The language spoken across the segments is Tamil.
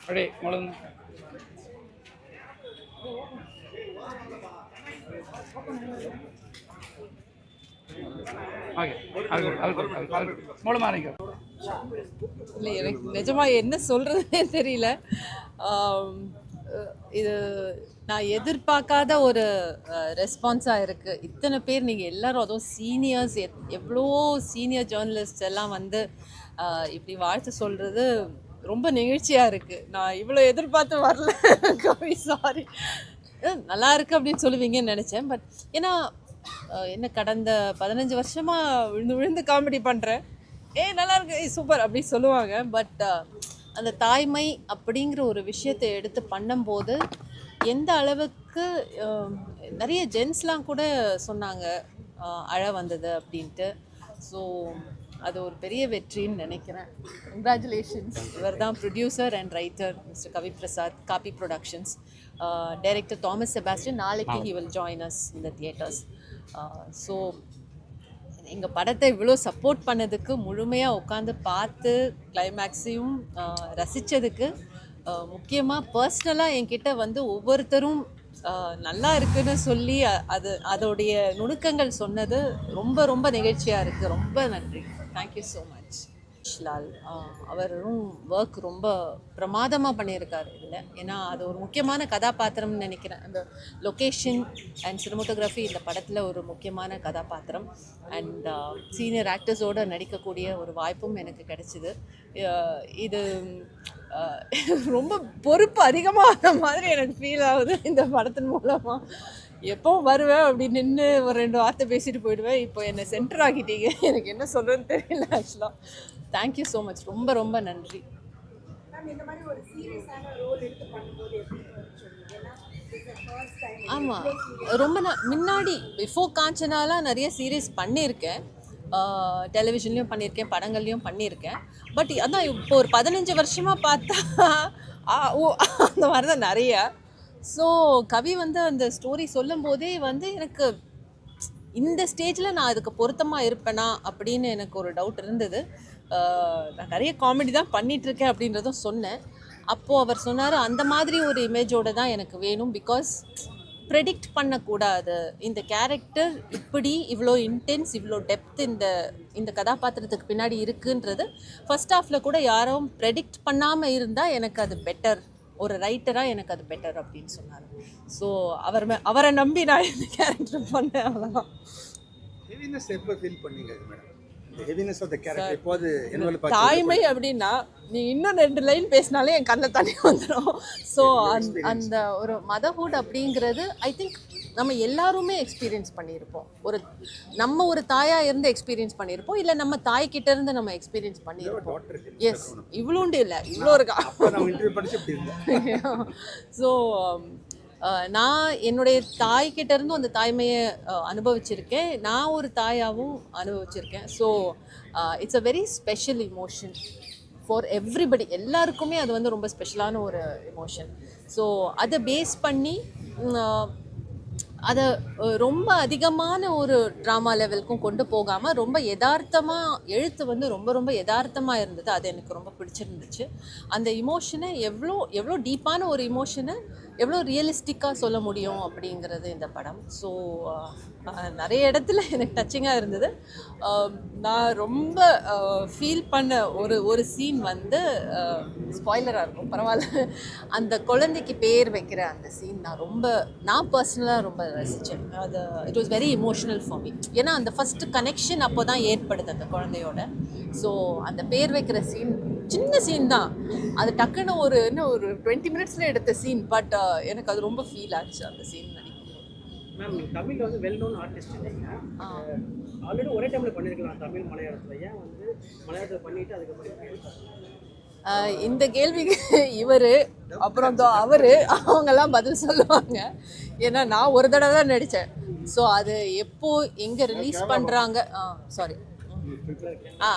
அப்படியே முழுங்க. இல்லை எனக்கு நிஜமா என்ன சொல்கிறதுனே தெரியல. இது நான் எதிர்பார்க்காத ஒரு ரெஸ்பான்ஸாக இருக்குது இத்தனை பேர் நீங்கள் எல்லோரும் அதுவும் சீனியர்ஸ் எவ்வளோ சீனியர் ஜேர்னலிஸ்ட் எல்லாம் வந்து இப்படி வாழ்த்து சொல்கிறது ரொம்ப நிகழ்ச்சியாக இருக்குது நான் இவ்வளோ எதிர்பார்த்து வரல. கவி சாரி நல்லா இருக்கு அப்படின்னு சொல்லுவீங்கன்னு நினச்சேன். பட் ஏன்னா என்ன கடந்த பதினஞ்சு வருஷமாக விழுந்து விழுந்து காமெடி பண்ணுறேன் ஏய் நல்லா இருக்கு. ஏய் சூப்பர் அப்படி சொல்லுவாங்க. பட் அந்த தாய்மை அப்படிங்கிற ஒரு விஷயத்தை எடுத்து பண்ணும்போது எந்த அளவுக்கு நிறைய ஜென்ஸ்லாம் கூட சொன்னாங்க அழ வந்தது அப்படின்ட்டு. ஸோ அது ஒரு பெரிய வெற்றின்னு நினைக்கிறேன். கங்க்ராச்சுலேஷன்ஸ் இவர் தான் producer and writer mister Kavi Prasad coffee productions director Thomas Sebastian நாளைக்கு ஹி வில் ஜாயின் அஸ் இந்த தியேட்டர்ஸ் ஸோ எங்கள் படத்தை இவ்வளோ சப்போர்ட் பண்ணதுக்கு முழுமையாக உட்காந்து பார்த்து கிளைமேக்ஸையும் uh, ரசித்ததுக்கு uh, முக்கியமாக பர்சனலாக என்கிட்ட வந்து ஒவ்வொருத்தரும் நல்லா இருக்குன்னு சொல்லி அது அதோடைய நுணுக்கங்கள் சொன்னது ரொம்ப ரொம்ப நிகழ்ச்சியாக இருக்குது ரொம்ப நன்றி. தேங்க்யூ ஸோ மச் லால் அவரும் ஒர்க் ரொம்ப பிரமாதமாக பண்ணியிருக்காரு இதில். ஏன்னா அது ஒரு முக்கியமான கதாபாத்திரம்னு நினைக்கிறேன். அந்த லொக்கேஷன் அண்ட் சினிமோட்டோகிராஃபி இந்த படத்தில் ஒரு முக்கியமான கதாபாத்திரம். அண்ட் சீனியர் ஆக்டர்ஸோடு நடிக்கக்கூடிய ஒரு வாய்ப்பும் எனக்கு கிடைச்சிது. இது ரொம்ப பொறுப்பு அதிகமான மாதிரி எனக்கு ஃபீல் ஆகுது இந்த படத்தின் மூலமாக எப்போ வருவேன் அப்படி நின்று ஒரு ரெண்டு வார்த்தை பேசிட்டு போயிடுவேன். இப்போ என்னை சென்டர் ஆக்கிட்டீங்க. எனக்கு என்ன சொல்கிறதுன்னு தெரியல ஆக்சுவலாக தேங்க்யூ ஸோ மச் ரொம்ப ரொம்ப நன்றி. ஆமாம் ரொம்ப நான் முன்னாடி பிஃபோர் காஞ்சனாலாம் நிறைய சீரீஸ் பண்ணியிருக்கேன். டெலிவிஷன்லேயும் பண்ணியிருக்கேன் படங்கள்லையும் பண்ணியிருக்கேன். பட் அதான் இப்போ ஒரு பதினஞ்சு வருஷமாக பார்த்தா ஆ, ஓ அந்த மாதிரி தான் நிறைய. ஸோ கவி வந்து அந்த ஸ்டோரி சொல்லும் போதே வந்து எனக்கு இந்த ஸ்டேஜில் நான் அதுக்கு பொருத்தமாக இருப்பேனா அப்படின்னு எனக்கு ஒரு டவுட் இருந்தது. நான் நிறைய காமெடி தான் பண்ணிகிட்ருக்கேன் இருக்கேன் அப்படின்றதும் சொன்னேன். அப்போது அவர் சொன்னார் அந்த மாதிரி ஒரு இமேஜோடு தான் எனக்கு வேணும் பிகாஸ் ப்ரெடிக்ட் பண்ணக்கூடாது. இந்த கேரக்டர் இப்படி இவ்வளோ இன்டென்ஸ் இவ்வளோ டெப்த் இந்த இந்த கதாபாத்திரத்துக்கு பின்னாடி இருக்குன்றது ஃபர்ஸ்ட் ஆஃபில் கூட யாரும் ப்ரெடிக்ட் பண்ணாமல் இருந்தால் எனக்கு அது பெட்டர் ஒரு ரைட்டராக எனக்கு அது பெட்டர் அப்படின்னு சொன்னார். ஸோ அவர் மே- அவரை நம்பி நான் இந்த கேரக்டர் பண்ணேன் அவ்வளோதான் ஃபீல் பண்ணீங்க madam heaviness of the character என்னவெல்லாம் பார்த்து தாய்மை அப்படின்னா நீ இன்னும் ரெண்டு லைன் பேசினாலே என் கண்ணில் தண்ணி வந்துடும் ஸோ அந்த ஒரு மதர்ஹுட் அப்படிங்கிறது ஐ திங்க் நம்ம எல்லாருமே எக்ஸ்பீரியன்ஸ் பண்ணியிருப்போம். ஒரு நம்ம ஒரு தாயா இருந்து எக்ஸ்பீரியன்ஸ் பண்ணியிருப்போம். இல்லை நம்ம தாய்கிட்ட இருந்து நம்ம எக்ஸ்பீரியன்ஸ் பண்ணியிருப்போம். எஸ் இவ்வளோண்டு இல்லை. இவ்வளோ இருக்கா? ஸோ நான் என்னுடைய தாய்கிட்ட இருந்தும் அந்த தாய்மையை அனுபவிச்சிருக்கேன். நான் ஒரு தாயாகவும் அனுபவிச்சிருக்கேன். So it's a very special emotion for everybody எல்லாருக்குமே அது வந்து ரொம்ப ஸ்பெஷலான ஒரு இமோஷன் ஸோ அதை பேஸ் பண்ணி அதை ரொம்ப அதிகமான ஒரு ட்ராமா லெவலுக்கும் கொண்டு போகாமல் ரொம்ப யதார்த்தமாக எழுத்து வந்து ரொம்ப ரொம்ப யதார்த்தமாக இருந்தது. அது எனக்கு ரொம்ப பிடிச்சிருந்துச்சு. அந்த இமோஷனை எவ்வளோ எவ்வளோ டீப்பான ஒரு இமோஷனை எவ்வளோ ரியலிஸ்டிக்காக சொல்ல முடியும் அப்படிங்கிறது இந்த படம். ஸோ நிறைய இடத்துல எனக்கு டச்சிங்காக இருந்தது. நான் ரொம்ப ஃபீல் பண்ண ஒரு ஒரு சீன் வந்து ஸ்பாய்லராக இருக்கும். பரவாயில்ல. அந்த குழந்தைக்கு பேர் வைக்கிற அந்த சீன் நான் ரொம்ப நான் பர்சனலாக ரொம்ப ரசித்தேன் அது it was very emotional for me ஏன்னா அந்த ஃபஸ்ட்டு கனெக்ஷன் அப்போ தான் ஏற்படுது அந்த குழந்தையோட. ஸோ அந்த பேர் வைக்கிற சீன் சின்ன சீன் தான். அது டக்குன்னு ஒரு இன்னும் ஒரு டுவெண்ட்டி மினிட்ஸில் எடுத்த சீன் பட் எனக்கு அது ரொம்ப ஃபீல் ஆச்சு அந்த சீன் நினைக்கும் மேம் தமிழ்ல வந்து வெல் நோன் ஆர்டிஸ்ட் இல்லைங்க. ஆல்ரெடி ஒரே டைம்ல பண்ணிருக்கலாம் தமிழ் மலையாளத்துல. ஏன் வந்து மலையாளத்துல பண்ணிட்டு அதுக்கப்புறம் இந்த கேள்விக்கு இவர் அப்புறம் தோ அவர் அவங்கெல்லாம் பதில் சொல்லுவாங்க. ஏன்னா நான் ஒரு தடவை தான் நடித்தேன். ஸோ அது எப்போ எங்கே ரிலீஸ் பண்ணுறாங்க சாரி ஆ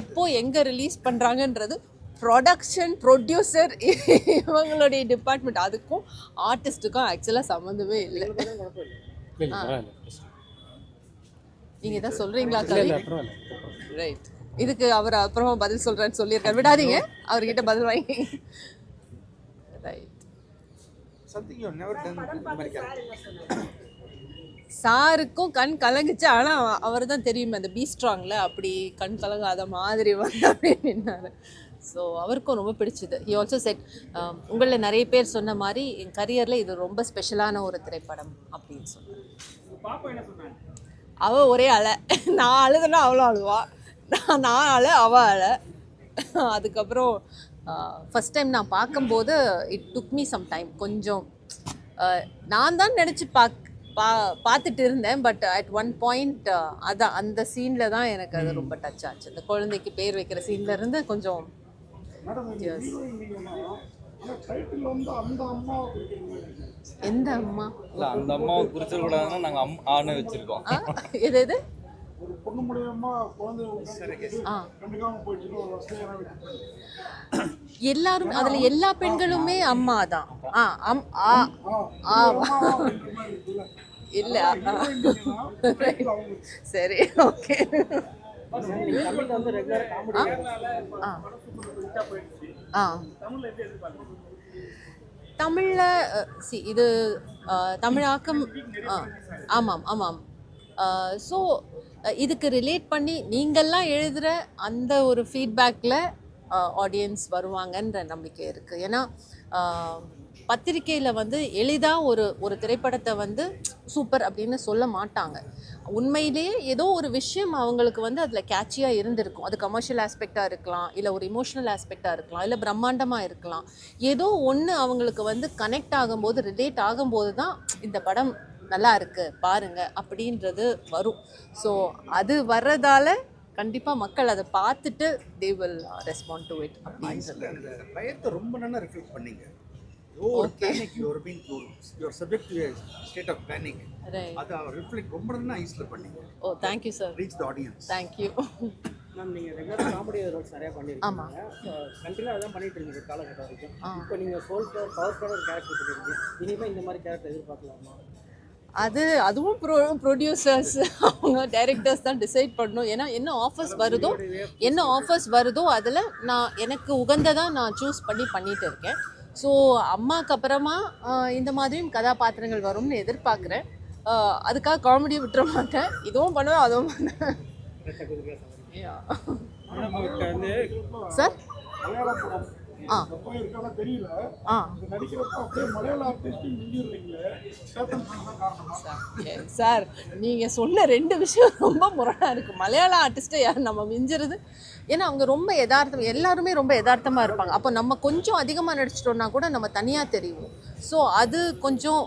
எப்போ எங்கே ரிலீஸ் பண்ணுறாங்கன்றது ப்ரொடக்ஷன் ப்ரொடியூசர் இவங்களுடைய டிபார்ட்மெண்ட் அதுக்கும் ஆர்டிஸ்ட்டுக்கும் ஆக்சுவலாக சம்மந்தமே இல்லை. நீங்கள் தான் சொல்கிறீங்களா ரைட் இதுக்கு அவர் அப்புறமா பதில் சொல்கிறேன்னு சொல்லியிருக்காரு. விடாதீங்க. அவர்கிட்ட பதில் வாங்கி. சாருக்கும் கண் கலங்குச்சு. ஆனால் அவர் தான் தெரியுமே அந்த பி ஸ்ட்ராங்கில் அப்படி கண் கலங்காத மாதிரி வந்து அப்படியே நின்னாரு. ஸோ அவருக்கும் ரொம்ப பிடிச்சது. ஹி ஆல்சோ செட் உங்களில் நிறைய பேர் சொன்ன மாதிரி என் கரியரில் இது ரொம்ப ஸ்பெஷலான ஒரு திரைப்படம் அப்படின்னு சொன்னார். அவள் ஒரே அலை நான் அழுதுனா அவளும் அழுவா. நான் நான் அழ அவள் அழ அதுக்கப்புறம் ஃபஸ்ட் டைம் நான் பார்க்கும்போது it took me some time கொஞ்சம் நான் தான் நினச்சி பாக் பா பார்த்துட்டு இருந்தேன். பட் அட் ஒன் பாயிண்ட் அதான் அந்த சீனில் தான் எனக்கு அது ரொம்ப டச் ஆச்சு. அந்த குழந்தைக்கு பேர் வைக்கிற சீன்ல இருந்து கொஞ்சம். எந்த அம்மா? இல்ல அந்த அம்மாவை குறிச்சிடக்கூடாதுன்னா நாங்க அம் ஆன்னு வச்சிருக்கோம். எது எது? ஒரு பொண்ணு மூலியமா குழந்தை எல்லாரும் அதுல எல்லா பெண்களுமே அம்மா தான். ஆ அம் ஆ ஆ இல்ல. சரி ஓகே. ஆ? தமிழில் சி இது தமிழாக்கம் ஆ. ஆமாம் ஆமாம். ஸோ இதுக்கு ரிலேட் பண்ணி நீங்கள்லாம் எழுதுகிற அந்த ஒரு ஃபீட்பேக்கில் ஆடியன்ஸ் வருவாங்கன்ற நம்பிக்கை இருக்குது ஏன்னா பத்திரிக்கையில் வந்து எளிதாக ஒரு ஒரு திரைப்படத்தை வந்து சூப்பர் அப்படின்னு சொல்ல மாட்டாங்க. உண்மையிலேயே ஏதோ ஒரு விஷயம் அவங்களுக்கு வந்து அதில் கேட்சியாக இருந்திருக்கும். அது கமர்ஷியல் ஆஸ்பெக்டாக இருக்கலாம் இல்லை ஒரு இமோஷனல் ஆஸ்பெக்டாக இருக்கலாம் இல்லை பிரம்மாண்டமாக இருக்கலாம். ஏதோ ஒன்று அவங்களுக்கு வந்து கனெக்ட் ஆகும்போது ரிலேட் ஆகும்போது தான் இந்த படம் நல்லா இருக்கு பாருங்க அப்படின்றது வரும். ஸோ அது வர்றதால கண்டிப்பாக மக்கள் அதை பார்த்துட்டு they will respond to it அப்படின்றது. பயத்தை ரொம்ப நல்லா ரிஃப்ளெக்ட் பண்ணீங்க. ஓ thank you sir reach the audience thank you ma'am நீங்க ரெகுலரா காமெடி ரோல்ஸ் நிறைய ஆமா. பண்ணிருக்கீங்க. கண்டினியூ அதான் பண்ணிட்டு காலகட்டம் வரைக்கும். இப்போ நீங்க சோல் பவர் பவர் கேரக்டர் பண்ணிருக்கீங்க இனிமே இந்த மாதிரி கேரக்டர் எதிர்பார்க்கலாமா? அது அதுவும் ப்ரோ ப்ரொடியூசர்ஸ் அவங்க டைரக்டர்ஸ் தான் டிசைட் பண்ணணும். ஏன்னா என்ன ஆஃபர்ஸ் வருதோ என்ன ஆஃபர்ஸ் வருதோ அதில் நான் எனக்கு உகந்ததாக நான் சூஸ் பண்ணி பண்ணிட்டு இருக்கேன். ஸோ அம்மாக்கு அப்புறமா இந்த மாதிரியும் கதாபாத்திரங்கள் வரும்னு எதிர்பார்க்குறேன். அதுக்காக காமெடியை விட்டுற மாட்டேன். இதுவும் பண்ணுவேன் அதுவும் பண்ணுவேன். சார் சார் நீங்கள் சொன்ன ரெண்டு விஷயம் ரொம்ப முரணாக இருக்குது மலையாள ஆர்டிஸ்ட்டை யார் நம்ம மிஞ்சுறது? ஏன்னா அவங்க ரொம்ப யதார்த்தம் எல்லாருமே ரொம்ப யதார்த்தமாக இருப்பாங்க. அப்போ நம்ம கொஞ்சம் அதிகமாக நடிச்சிட்டோம்னா கூட நம்ம தனியாக தெரியும் ஸோ அது கொஞ்சம்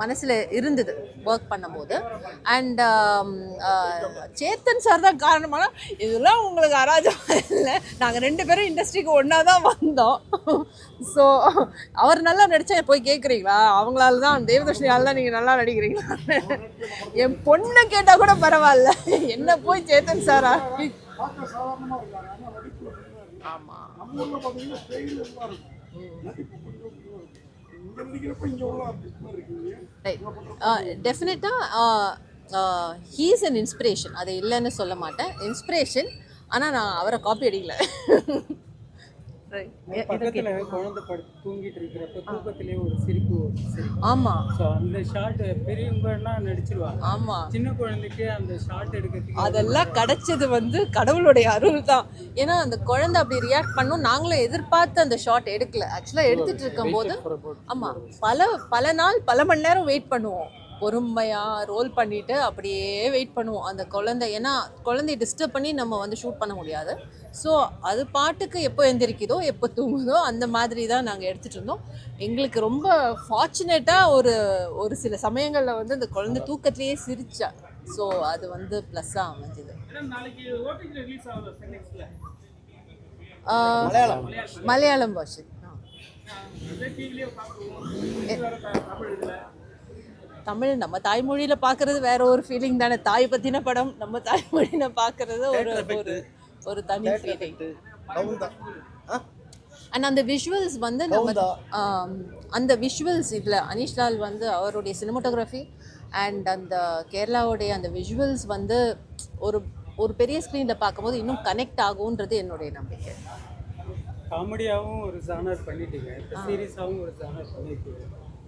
மனசில் இருந்தது ஒர்க் பண்ணும்போது. அண்ட் சேத்தன் சார் தான் காரணமான இதெல்லாம் உங்களுக்கு அராஜகம் இல்லை. நாங்கள் ரெண்டு பேரும் இண்டஸ்ட்ரிக்கு ஒன்றா தான் வந்தோம். ஸோ அவர் நல்லா நடித்தா போய் கேட்குறீங்களா அவங்களால தான் தேவதர்ஷினியால் தான் நீங்கள் நல்லா நடிக்கிறீங்களா? என் பொண்ணை கேட்டால் கூட பரவாயில்ல. என்ன போய் சேத்தன் சாரா பார்க்க சாதாரணமா இருக்காங்க. ஆனா நடிப்புல அப்படிதான் இருக்கு. ஆமாம் நம்ம ஊர்ல பாத்தீங்கன்னா ஸ்டைல் எல்லாம் இருக்கும். நடிப்பு கொஞ்சம் கொஞ்சம் இருக்கும். இங்க நடிக்கிறப்ப இங்க உள்ள ஆர்டிஸ்ட் மாதிரி இருக்கீங்க ரைட் டெஃபினட்டாக ஹீஸ் அன் இன்ஸ்பிரேஷன் அது இல்லைன்னு சொல்ல மாட்டேன். இன்ஸ்பிரேஷன் ஆனால் நான் அவரை காப்பி அடிக்கல. பக்கத்துல குழந்தை படுத்து தூங்கிட்டு இருக்கிறப்ப தூக்கத்திலே ஒரு சிரிப்பு ஆமாம் ஸோ அந்த ஷாட் பெரியவங்கன்னா நடிச்சிருவாங்க. ஆமாம் சின்ன குழந்தைக்கு அந்த ஷாட் எடுக்கிறதுக்கு அதெல்லாம் கிடைச்சது வந்து கடவுளுடைய அருள் தான். ஏன்னா அந்த குழந்தை அப்படி ரியாக்ட் பண்ணும். நாங்களும் எதிர்பார்த்து அந்த ஷாட் எடுக்கல. ஆக்சுவலாக எடுத்துட்டு இருக்கும்போது ஆமாம் பல பல நாள் பல மணி நேரம் வெயிட் பண்ணுவோம். பொறுமையாக ரோல் பண்ணிட்டு அப்படியே வெயிட் பண்ணுவோம். அந்த குழந்தை ஏன்னா குழந்தைய டிஸ்டர்ப் பண்ணி நம்ம வந்து ஷூட் பண்ண முடியாது. ஸோ அது பாட்டுக்கு எப்போ எந்திரிக்குதோ எப்போ தூங்குதோ அந்த மாதிரி தான் நாங்கள் எடுத்துகிட்டு இருந்தோம். எங்களுக்கு ரொம்ப ஃபார்ச்சுனேட்டாக ஒரு ஒரு சில சமயங்களில் வந்து அந்த குழந்தை தூக்கத்திலேயே சிரிச்சா. ஸோ அது வந்து ப்ளஸ்ஸாக அமைஞ்சுது. நாளைக்கு ஓடிஜி ரிலீஸ் ஆகுது நெக்ஸ்ட்ல மலையாளம். மலையாளம் பாஷை தமிழ் நம்ம தாய்மொழியில் பார்க்கறது வேற ஒரு ஃபீலிங் தானே. தாய் பற்றின படம் நம்ம தாய்மொழியில் பார்க்கறது ஒரு ஒரு ஒரு தனி ஃபீலிங் அண்ட் அந்த விஷுவல்ஸ் வந்து நம்ம அந்த விஷுவல்ஸ் இதில் அனீஷ் லால் வந்து அவருடைய சினிமோட்டோகிராஃபி அண்ட் அந்த கேரளாவுடைய அந்த விஷுவல்ஸ் வந்து ஒரு ஒரு பெரிய ஸ்க்ரீனில் பார்க்கும்போது இன்னும் கனெக்ட் ஆகுன்றது என்னுடைய நம்பிக்கை. காமெடியாகவும் ஒரு ஜானர் பண்ணிட்டீங்க. சீரியஸாகவும் ஒரு ஜானர் பண்ணிட்டீங்க.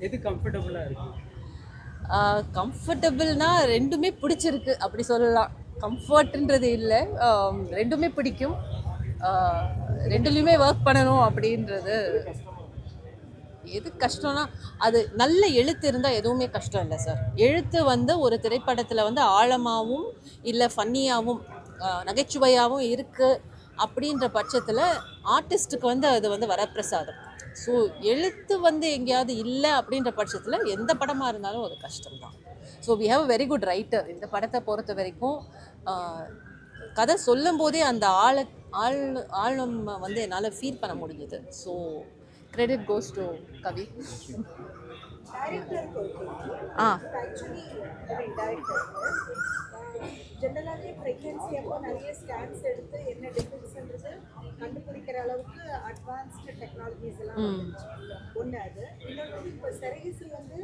எது கம்ஃபர்டபுளாக இருக்கு? கம்ஃபர்டபுள்னால் ரெண்டுமே பிடிச்சிருக்கு அப்படி சொல்லலாம். கம்ஃபர்ட்ன்றது இல்லை ரெண்டுமே பிடிக்கும். ரெண்டுலேயுமே ஒர்க் பண்ணணும் அப்படின்றது. எது கஷ்டம்னா அது நல்ல எழுத்து இருந்தால் எதுவுமே கஷ்டம் இல்லை சார் எழுத்து வந்து ஒரு திரைப்படத்தில் வந்து ஆழமாகவும் இல்லை ஃபன்னியாகவும் நகைச்சுவையாகவும் இருக்குது அப்படின்ற பட்சத்தில் ஆர்டிஸ்ட்டுக்கு வந்து அது வந்து வரப்பிரசாதம். ஸோ எழுத்து வந்து எங்கேயாவது இல்லை அப்படின்ற பட்சத்தில் எந்த படமாக இருந்தாலும் அது கஷ்டம்தான். So we have very good writer இந்த படத்தை பொறுத்த வரைக்கும் கதை சொல்லும் போதே அந்த ஆழ ஆள் ஆழம் வந்து என்னால் ஃபீல் பண்ண முடிஞ்சது so credit goes to Kavi ஆ ஜென்ரலாகவே ப்ரெக்னென்சி அப்போ நிறைய ஸ்கேன்ஸ் எடுத்து என்ன டிஃப்ரென்ஸ்ன்றது கண்டுபிடிக்கிற அளவுக்கு அட்வான்ஸ்டு டெக்னாலஜிஸ் எல்லாம் ஒன்று அது. இன்னொன்று இப்போ செரகசி வந்து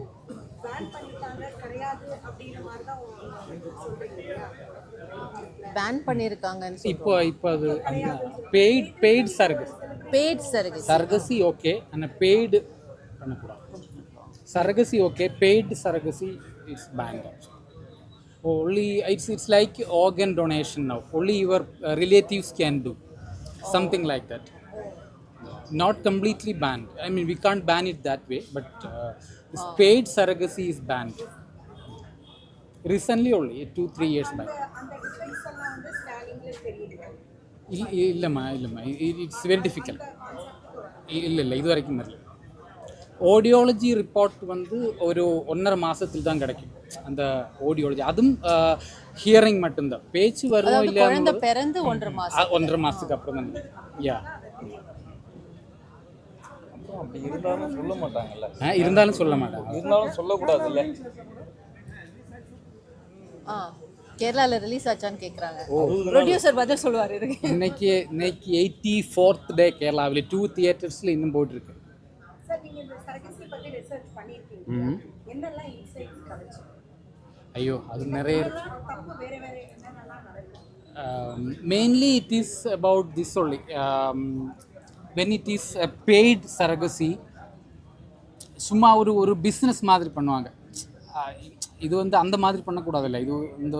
பேன் பண்ணிட்டாங்க கிடையாது அப்படின்ற மாதிரி தான் சொல்கிறீங்க பேன் பண்ணியிருக்காங்கன்னு இப்போ இப்போ அது paid paid surrogacy paid service surrogacy okay ஆனால் பெய்டு பண்ணக்கூடாது surrogacy okay paid surrogacy it's banned only it's it's like organ donation now only your uh, relatives can do something like that not completely banned i mean we can't ban it that way but uh, this paid surrogacy is banned recently only two three years back. அந்த டிஃபென்ஸ் எல்லாம் வந்து ஸ்கேனிங்ல தெரியல இல்- இல்லைம்மா இல்லைம்மா. இட்ஸ் வெரி டிஃபிகல்ட் இல்லை இல்லை இது வரைக்கும் வரல. ஓடியாலஜி ரிப்போர்ட் வந்து ஒரு ஒன்றரை மாசத்தில் தான் கிடைக்கும். அந்த ஓடியாலஜி அதுவும் ஹியரிங் மட்டும்தான். பேச்சு குழந்தை இல்லையா பிறந்து ஒன்றரை மாசம் ஒன்றரை மாசத்துக்கு அப்புறம் தான் யா. இருந்தாலும் சொல்ல மாட்டாங்கல்ல. இருந்தாலும் சொல்ல மாட்டாங்க. இருந்தாலும் சொல்லக்கூடாதுல்ல. ஆ கேரளால ரிலீஸ் ஆச்சான்னு கேக்குறாங்க. ப்ரொடியூசர் பதில் சொல்லுவார் இதுக்கு. இன்னைக்கு இன்னைக்கு எயிட்டி ஃபோர்த் டே கேரளாவில் டூ தியேட்டர்ஸில் இன்னும் போயிட்டுருக்கு. சார் நீங்கள் இந்த சரகசி பற்றி ரிசர்ச் பண்ணியிருக்கீங்க. என்னெல்லாம் இன்சைட்ஸ் கிடைச்சு? ஐயோ அது நிறைய it is about this only. Um, when it is a paid surrogacy சும்மா ஒரு ஒரு பிஸ்னஸ் மாதிரி பண்ணுவாங்க. இது வந்து அந்த மாதிரி பண்ணக்கூடாதுல்ல இது இந்த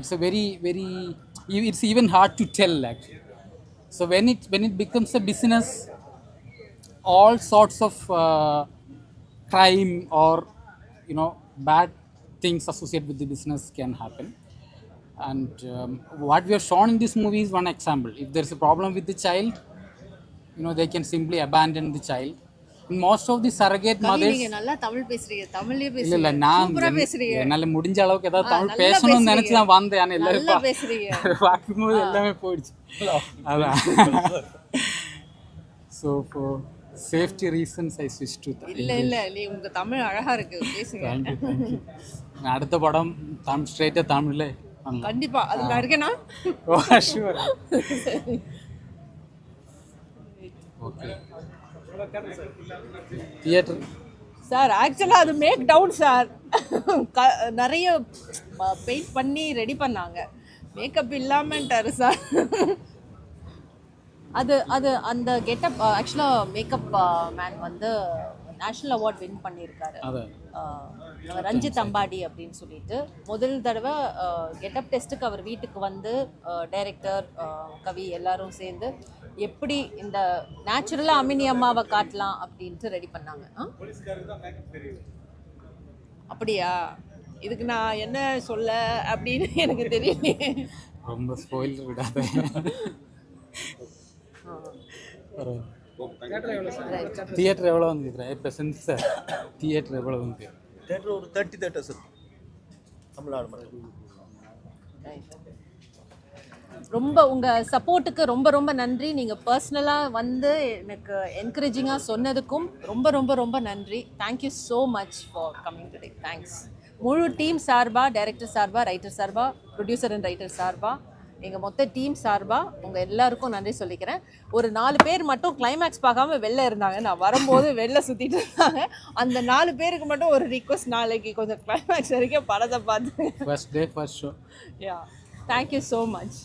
it's a very very it's even hard to tell actually so when it when it becomes a business all sorts of uh, crime or you know bad things associated with the business can happen and um, what we have shown in this movie is one example if there's a problem with the child you know they can simply abandon the child Of the surrogate Kavi mothers நீங்க நல்லா தமிழ் பேசுறீங்க. தமிழ்லயே இல்ல இல்ல பேசுறீங்க நான் பேசுறீங்க. என்னால முடிஞ்ச அளவுக்கு ஏதாவது தமிழ் பேசணும்னு பேசுறீங்க. நினைச்சு நான் வந்தேன். ஆனா எல்லாரும் பேசுறீங்க. பார்க்கும்போது எல்லாமே போயிடுச்சு. அதான். So for safety reasons I ஸ்விட்ச் டு இல்ல இல்ல. நீ உங்க தமிழ் அழகா இருக்கு. பேசுங்க. அடுத்த படம் தமிழ் ஸ்ட்ரைட்டாக தமிழ்ல கண்டிப்பா. அது நான் இருக்கேனா oh sure okay theatre sir ஆக்சுவலாக அது மேக் டவுன் சார் க நிறைய பெயிண்ட் பண்ணி ரெடி பண்ணாங்க. மேக்கப் இல்லாமன்ட்டாரு சார் அது அது அந்த கெட்டப் ஆக்சுவலாக மேக்கப் மேன் வந்து நேஷ்னல் அவார்ட் வின் பண்ணியிருக்காரு. ரஞ்சித் அம்பாடி அப்படின்னு சொல்லிட்டு முதல் தடவை கெட்டப் டெஸ்ட்டுக்கு அவர் வீட்டுக்கு வந்து டைரக்டர் கவி எல்லாரும் சேர்ந்து எப்படி இந்த நேச்சுரலாக அமினி அம்மாவை காட்டலாம் அப்படின்ட்டு ரெடி பண்ணாங்க? அப்படியா? இதுக்கு நான் என்ன சொல்ல அப்படின்னு எனக்கு தெரியலையே. ரொம்ப ஸ்பாயில் விடாத. தியேட்டர் எவ்வளோ வந்து கேட்குறேன் இப்போ செஞ்சு சார் தியேட்டர் எவ்வளோ வந்து தேட்டர் ஒரு தேர்ட்டி தேட்டர்ஸ் இருக்கு. தமிழ்நாடு மட்டும் ரொம்ப உங்கள் சப்போர்ட்டுக்கு ரொம்ப ரொம்ப நன்றி. நீங்கள் பர்சனலாக வந்து எனக்கு என்கரேஜிங்காக சொன்னதுக்கும் ரொம்ப ரொம்ப ரொம்ப நன்றி. Thank you so much for coming today thanks முழு டீம் சார்பாக டைரக்டர் சார்பாக ரைட்டர் சார்பாக ப்ரொடியூசர் அண்ட் ரைட்டர் சார்பாக எங்கள் மொத்த டீம் சார்பாக உங்கள் எல்லாருக்கும் நன்றி சொல்லிக்கிறேன். ஒரு நாலு பேர் மட்டும் கிளைமேக்ஸ் பார்க்காம வெளில இருந்தாங்க. நான் வரும்போது வெளில சுற்றிட்டு இருந்தாங்க. அந்த நாலு பேருக்கு மட்டும் ஒரு ரிக்வஸ்ட் நாளைக்கு கொஞ்சம் கிளைமேக்ஸ் வரைக்கும் படத்தை பார்த்து. First day first show yeah thank you so much